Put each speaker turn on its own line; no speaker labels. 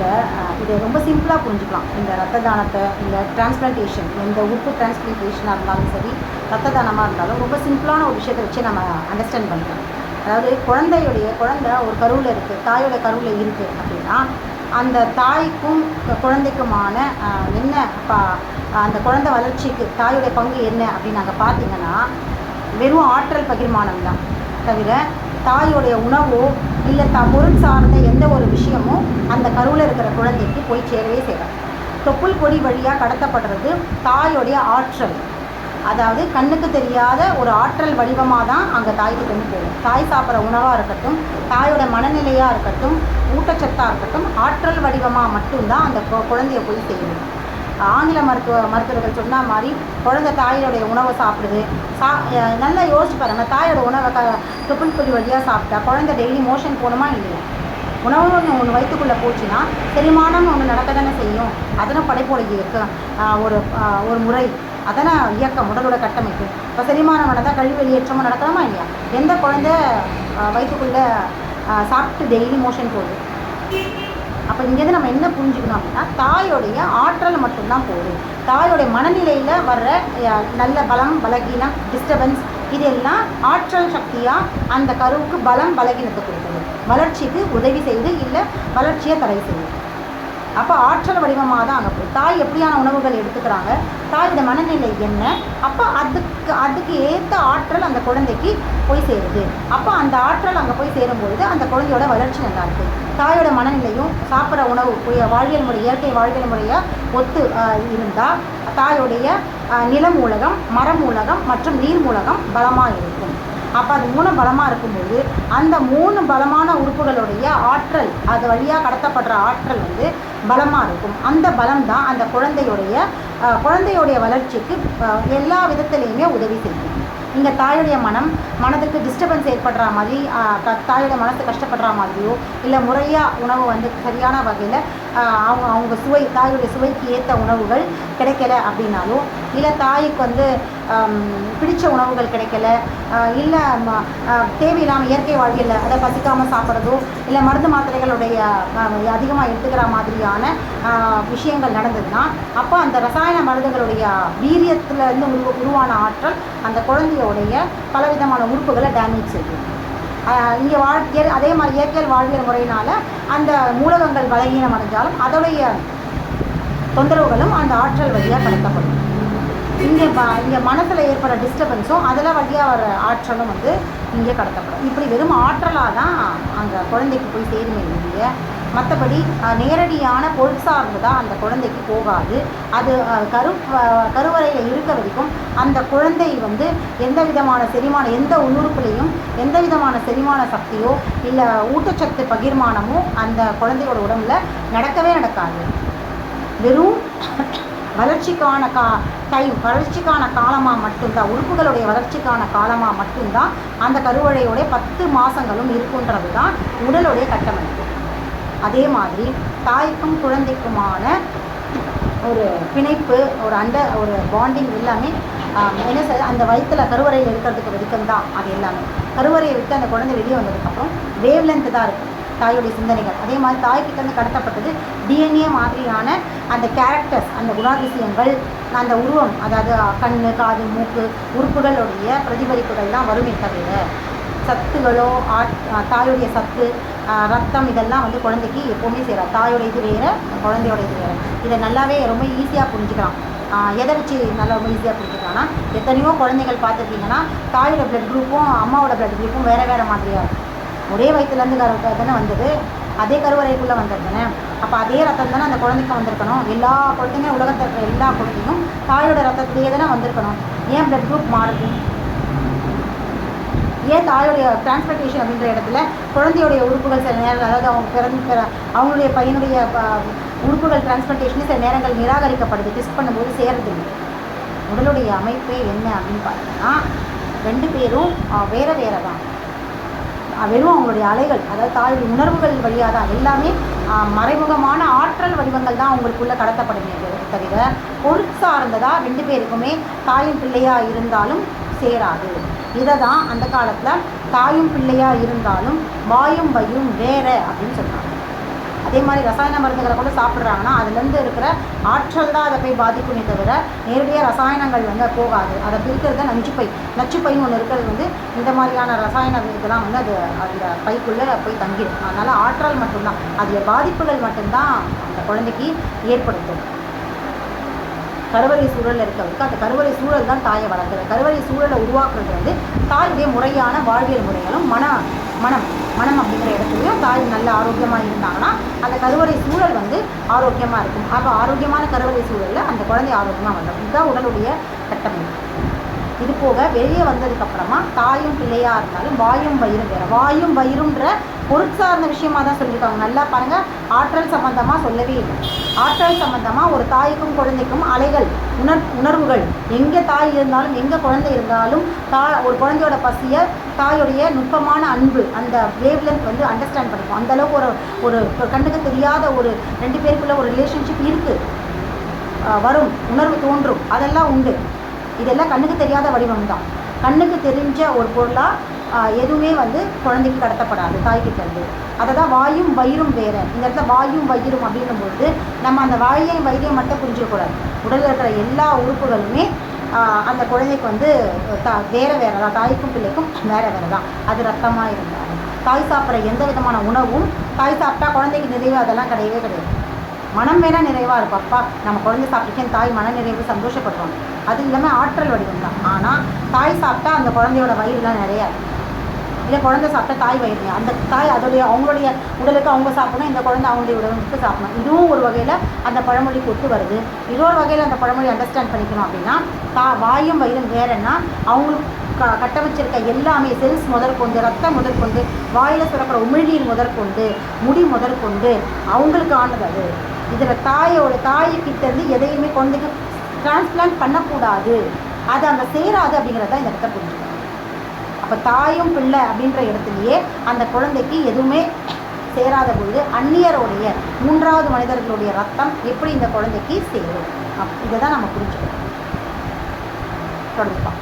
இந்த இதை ரொம்ப சிம்பிளாக புரிஞ்சுக்கலாம். இந்த ரத்த தானத்தை இந்த டிரான்ஸ்பிளான்டேஷன் எந்த உறுப்பு டிரான்ஸ்பிளான்டேஷனாக இருந்தாலும் சரி ரத்த தானமாக இருந்தாலும் ரொம்ப சிம்பிளான ஒரு விஷயத்தை வச்சு நம்ம அண்டர்ஸ்டாண்ட் பண்ணிக்கலாம். அதாவது குழந்தையுடைய குழந்தை ஒரு கருவில் இருக்குது தாயோட கருவில் இருக்குது அப்படின்னா அந்த தாய்க்கும் குழந்தைக்குமான என்ன பா அந்த குழந்தை வளர்ச்சிக்கு தாயோடைய பங்கு என்ன அப்படின்னு நாங்கள் பார்த்தீங்கன்னா வெறும் ஆற்றல் பகிர்மானம் தான் தவிர தாயோடைய உணவோ இல்லை த பொருள் சார்ந்த எந்த ஒரு விஷயமோ அந்த கருவில் இருக்கிற குழந்தைக்கு போய் சேரவே சேராது தொப்புள் கொடி வழியாக கடத்தப்படுறது தாயோடைய ஆற்றல். அதாவது கண்ணுக்கு தெரியாத ஒரு ஆற்றல் வடிவமாக தான் அங்கே தாய்க்கு கொண்டு போகும். தாய் சாப்பிட்ற உணவாக இருக்கட்டும் தாயோட மனநிலையாக இருக்கட்டும் ஊட்டச்சத்தாக இருக்கட்டும் ஆற்றல் வடிவமாக மட்டும்தான் அந்த கு- குழந்தைய போய் செய்யணும் ஆங்கில மருத்துவ மருத்துவர்கள் சொன்ன மாதிரி குழந்தை தாயோடைய உணவை சாப்பிடுது. சா நல்லா யோசிச்சு பாருங்கள் தாயோட உணவை க தொப்புள் கொடி வழியாக சாப்பிட்டா குழந்தை டெய்லி மோஷன் போகணுமா இல்லையா? உணவு ஒன்று வயிற்றுக்குள்ளே போச்சுன்னா செரிமானம்னு ஒன்று நடக்க தானே செய்யும். அதனை படைப்போட இயக்கம் ஒரு ஒரு முறை. அதனை இயக்கம் உடலோட கட்டமைப்பு. இப்போ செரிமானம் நடந்தால் கழிவு வெளியேற்றமும் நடக்கலாமா இல்லையா? எந்த குழந்தை வயிற்றுக்குள்ளே சாப்பிட்டு டெய்லி மோஷன் போகுது? அப்போ இங்கேருந்து நம்ம என்ன புரிஞ்சுக்கணும் அப்படின்னா தாயோடைய ஆற்றல் மட்டும்தான் போகுது தாயோடைய மனநிலையில் வர்ற நல்ல பலம் பலகீனம் டிஸ்டர்பன்ஸ் இதெல்லாம் ஆற்றல் சக்தியாக அந்த கருவுக்கு பலம் பலகீனத்தை கொடுக்குது வளர்ச்சிக்கு உதவி செய்து இல்லை வளர்ச்சியை தடை செய்யுது அப்போ ஆற்றல் வடிவமாக தான் அங்கே போகுது தாய் எப்படியான உணவுகள் எடுத்துக்கிறாங்க? தாயோட மனநிலை என்ன? அப்போ அதுக்கு அதுக்கு ஏற்ற ஆற்றல் அந்த குழந்தைக்கு போய் சேருது. அப்போ அந்த ஆற்றல் அங்கே போய் சேரும்பொழுது அந்த குழந்தையோட வளர்ச்சி நல்லா இருக்குது தாயோட மனநிலையும் சாப்பிட்ற உணவு போய் வாழ்வியல் முறை இயற்கை வாழ்வியல் முறையை ஒத்து இருந்தால் தாயோடைய நிலம் மூலகம் மரம் மூலகம் மற்றும் நீர் மூலகம் பலமாக இருக்கும். அப்போ அது மூணு பலமாக இருக்கும்போது அந்த மூணு பலமான உறுப்புகளுடைய ஆற்றல் அது வழியாக கடத்தப்படுற ஆற்றல் வந்து பலமாக இருக்கும். அந்த பலம் தான் அந்த குழந்தையுடைய குழந்தையுடைய வளர்ச்சிக்கு எல்லா விதத்துலேயுமே உதவி செய்யும். இங்கே தாயுடைய மனம் மனதுக்கு டிஸ்டர்பன்ஸ் ஏற்படுற மாதிரி தாயுடைய க- மனசு கஷ்டப்படுற மாதிரியோ இல்லை முறையாக உணவு வந்து சரியான வகையில் அவங்க அவங்க சுவை தாயுடைய சுவைக்கு ஏற்ற உணவுகள் கிடைக்கல அப்படின்னாலும் இல்லை தாய்க்கு வந்து பிடித்த பிடிச்ச உணவுகள் கிடைக்கல இல்லை தேவையில்லாமல் இயற்கை வாழ்க்கையில் அதை பசிக்காமல் சாப்பிட்றதோ இல்லை மருந்து மாத்திரைகளுடைய அதிகமாக எடுத்துக்கிற மாதிரியான விஷயங்கள் நடந்ததுன்னா அப்போ அந்த ரசாயன மருந்துகளுடைய வீரியத்துலேருந்து உருவ உருவான ஆற்றல் அந்த குழந்தையோடைய பலவிதமான உறுப்புகளை டேமேஜ் செய்யும். இங்கே வாழ் இயற்- அதே மாதிரி இயற்கையில் வாழ்வியல் முறையினால் அந்த மூலகங்கள் பலகீனம் அடைஞ்சாலும் அதோடைய தொந்தரவுகளும் அந்த ஆற்றல் வழியாக கடத்தப்படும். இங்கே ப இங்கே மனசில் ஏற்படுற டிஸ்டர்பன்ஸும் அதில் வழியாக வர ஆற்றலும் வந்து இங்கே கடத்தப்படும். இப்படி வெறும் ஆற்றலாக தான் அந்த குழந்தைக்கு போய் சேருமே இல்லைய மற்றபடி நேரடியான பொருள் தான் அந்த குழந்தைக்கு போகாது. அது கரு கருவறையில் இருக்க வரைக்கும் அந்த குழந்தை வந்து எந்த விதமான செரிமான எந்த உள்ளுறுப்புலையும் எந்த விதமான செரிமான சக்தியோ இல்லை ஊட்டச்சத்து பகிர்மானமோ அந்த குழந்தையோட உடம்புல நடக்கவே நடக்காது. வெறும் வளர்ச்சிக்கான கா டைம் வளர்ச்சிக்கான காலமாக மட்டும்தான் உறுப்புகளுடைய வளர்ச்சிக்கான காலமாக மட்டும்தான் அந்த கருவழையோடைய பத்து மாதங்களும் இருக்குன்றது தான் உடலுடைய கட்டமைப்பு. அதே மாதிரி தாய்க்கும் குழந்தைக்குமான ஒரு பிணைப்பு ஒரு அந்த ஒரு பாண்டிங் எல்லாமே என்ன சார் அந்த வயிற்றுல கருவறையில் இருக்கிறதுக்கு வரைக்கும் தான் அது எல்லாமே. கருவறையை விட்டு அந்த குழந்தை வெளியே வந்ததுக்கப்புறம் வேவ் தான் இருக்கும் தாயுடைய சிந்தனைகள். அதே மாதிரி தாய்கிட்டேருந்து கடத்தப்பட்டது டிஎன்ஏ மாதிரியான அந்த கேரக்டர்ஸ் அந்த குணாதிசயங்கள் அந்த உருவம் அதாவது கண் காது மூக்கு உறுப்புகளுடைய பிரதிபலிப்புகள் தான் வருமே தவிர சத்துகளோ ஆட் தாயுடைய சத்து ரத்தம் இதெல்லாம் வந்து குழந்தைக்கு எப்போவுமே செய்கிறார் தாயோட இது வேறு குழந்தையோட இது வேறு. இதை நல்லாவே ரொம்ப ஈஸியாக புரிஞ்சுக்கலாம். எதை வச்சு நல்லா ரொம்ப ஈஸியாக புரிஞ்சுக்கலாம்னா எத்தனையோ குழந்தைகள் பார்த்துருக்கீங்கன்னா தாயோட பிளட் குரூப்பும் அம்மாவோட பிளட் குரூப்பும் வேறு வேறு மாதிரியாக இருக்கும். ஒரே வயிற்றுலேருந்து கரு தானே வந்தது? அதே கருவறைக்குள்ளே வந்தது தானே? அப்போ அதே ரத்தம் தானே அந்த குழந்தைக்கு வந்திருக்கணும். எல்லா குழந்தைங்க உலகத்தில் இருக்கிற எல்லா குழந்தையும் தாயோட ரத்தத்திலேயே தானே வந்திருக்கணும். ஏன் பிளட் குரூப் மாறுது? ஏன் தாயோடைய டிரான்ஸ்போர்ட்டேஷன் அப்படின்ற இடத்துல குழந்தையுடைய உறுப்புகள் சில நேரம் அதாவது அவங்க பிறந்த பிற அவங்களுடைய பையனுடைய உறுப்புகள் டிரான்ஸ்போர்ட்டேஷன் சில நேரங்கள் நிராகரிக்கப்படுது. டெஸ்ட் பண்ணும்போது சேருது. உடலுடைய அமைப்பே என்ன அப்படின்னு பார்த்தீங்கன்னா ரெண்டு பேரும் வேறு வேறு தான் வெறும் அவங்களுடைய அலைகள் அதாவது தாழ்வு உணர்வுகள் வழியாக தான் எல்லாமே மறைமுகமான ஆற்றல் வடிவங்கள் தான் அவங்களுக்குள்ளே கடத்தப்படுமே தவிர பொருட்சார்ந்ததாக ரெண்டு பேருக்குமே தாயும் பிள்ளையாக இருந்தாலும் சேராது. இதை தான் அந்த காலத்தில் தாயும் பிள்ளையாக இருந்தாலும் வாயும் பையும் வேற அப்படின்னு சொன்னாங்க அதே மாதிரி ரசாயன மருந்துகளை கூட சாப்பிட்றாங்கன்னா அதுலேருந்து இருக்கிற ஆற்றல் தான் அதை போய் பாதிக்குமே தவிர நேரடியாக ரசாயனங்கள் வந்து போகாது. அதை பிரிக்கிறது தான் நஞ்சுப்பை நச்சுப்பைன்னு ஒன்று இருக்கிறது வந்து இந்த மாதிரியான ரசாயன இதெல்லாம் வந்து அது அந்த பைக்குள்ளே போய் தங்கிடும். அதனால் ஆற்றல் மட்டும்தான். அதில் பாதிப்புகள் மட்டும்தான் அந்த குழந்தைக்கு ஏற்படுத்தும். கருவறை சூழலில் இருக்கிறதுக்கு அந்த கருவறை சூழல் தான் தாயை வளர்க்குறது கருவறை சூழலை உருவாக்குறது வந்து தாயுடைய முறையான வாழ்வியல் முறைகளும் மன மனம் மனம் அப்படிங்கிற இடத்துலையும் தாய் நல்ல ஆரோக்கியமாக இருந்தாங்கன்னா அந்த கருவறை சூழல் வந்து ஆரோக்கியமாக இருக்கும். அப்போ ஆரோக்கியமான கருவறை சூழலில் அந்த குழந்தை ஆரோக்கியமாக வந்துடும் இதுதான் உடலுடைய கட்டமைப்பு இது போக வெளியே வந்ததுக்கப்புறமா தாயும் பிள்ளையாக இருந்தாலும் வாயும் வயிறும் வேறு. வாயும் வயிறுன்ற பொருட்சார்ந்த விஷயமா தான் சொல்லியிருக்காங்க. நல்லா பாருங்கள் ஆற்றல் சம்பந்தமாக சொல்லவே இல்லை. ஆற்றல் சம்பந்தமாக ஒரு தாய்க்கும் குழந்தைக்கும் அலைகள் உணர் உணர்வுகள். எங்கே தாய் இருந்தாலும் எங்கே குழந்தை இருந்தாலும் தா ஒரு குழந்தையோட பசியை தாயுடைய நுட்பமான அன்பு அந்த வேவ்லென்த் வந்து அண்டர்ஸ்டாண்ட் பண்ணிப்போம் அந்த அளவுக்கு ஒரு ஒரு ஒரு கண்ணுக்கு தெரியாத ஒரு ரெண்டு பேருக்குள்ள ஒரு ரிலேஷன்ஷிப் இருக்குது வரும். உணர்வு தோன்றும். அதெல்லாம் உண்டு. இதெல்லாம் கண்ணுக்கு தெரியாத வடிவம் தான் கண்ணுக்கு தெரிஞ்ச ஒரு பொருளாக எதுவுமே வந்து குழந்தைக்கு கடத்தப்படாது தாய்கிட்ட இருந்து அதை தான் வாயும் வயிறும் வேறு. இந்த இடத்துல வாயும் வயிறும் அப்படின்னும்போது நம்ம அந்த வாயையும் வயிறையும் மட்டும் புரிஞ்சிக்கக்கூடாது. உடலில் இருக்கிற எல்லா உறுப்புகளுமே அந்த குழந்தைக்கு வந்து தா வேறு வேறு தான் தாய்க்கும் பிள்ளைக்கும் வேறு வேறு தான் அது ரத்தமாக இருந்தாலும். தாய் சாப்பிட்ற எந்த விதமான உணவும் தாய் சாப்பிட்டா குழந்தைக்கு நிறைவு அதெல்லாம் கிடையவே கிடையாது. மனம் வேணால் நிறைவாக இருக்கும். அப்பா நம்ம குழந்தை சாப்பிட்டுக்கேன் தாய் மன நிறைவு சந்தோஷப்படுவாங்க. அது இல்லாமல் ஆற்றல் வடிவம் தான் ஆனால் தாய் சாப்பிட்டா அந்த குழந்தையோட வயிறுலாம் நிறையா இல்லை குழந்தை சாப்பிட்டா தாய் வயிறு. அந்த தாய் அதோடைய அவங்களுடைய உடலுக்கு அவங்க சாப்பிடணும் இந்த குழந்தை அவங்களுடைய உடலுக்கு சாப்பிடணும். இதுவும் ஒரு வகையில் அந்த பழமொழி கொத்து வருது. இன்னொரு வகையில் அந்த பழமொழி அண்டர்ஸ்டாண்ட் பண்ணிக்கணும் அப்படின்னா தா வாயும் வயிறும் வேறன்னா அவங்களுக்கு க கட்ட வச்சிருக்க எல்லாமே செல்ஸ் முதற்கொண்டு ரத்தம் முதற்கொண்டு வாயில் சுரக்கிற உமிழ்நீர் முதற்கொண்டு முடி முதற்கொண்டு அவங்களுக்கு ஆனது அது. இதில் தாயோட தாய்கிட்டேருந்து எதையுமே குழந்தைக்கு டிரான்ஸ்பிளான்ட் பண்ணக்கூடாது. அது அங்கே செய்கிறாது அப்படிங்கிறத இந்த இடத்த புரிஞ்சுக்கணும். அப்போ தாயும் பிள்ளை அப்படின்ற இடத்துலையே அந்த குழந்தைக்கு எதுவுமே சேராத பொழுது அந்நியருடைய மூன்றாவது மனிதர்களுடைய ரத்தம் எப்படி இந்த குழந்தைக்கு சேரும்? அப் இதை தான் நம்ம புரிஞ்சுக்கணும். தொடர்ந்துப்பா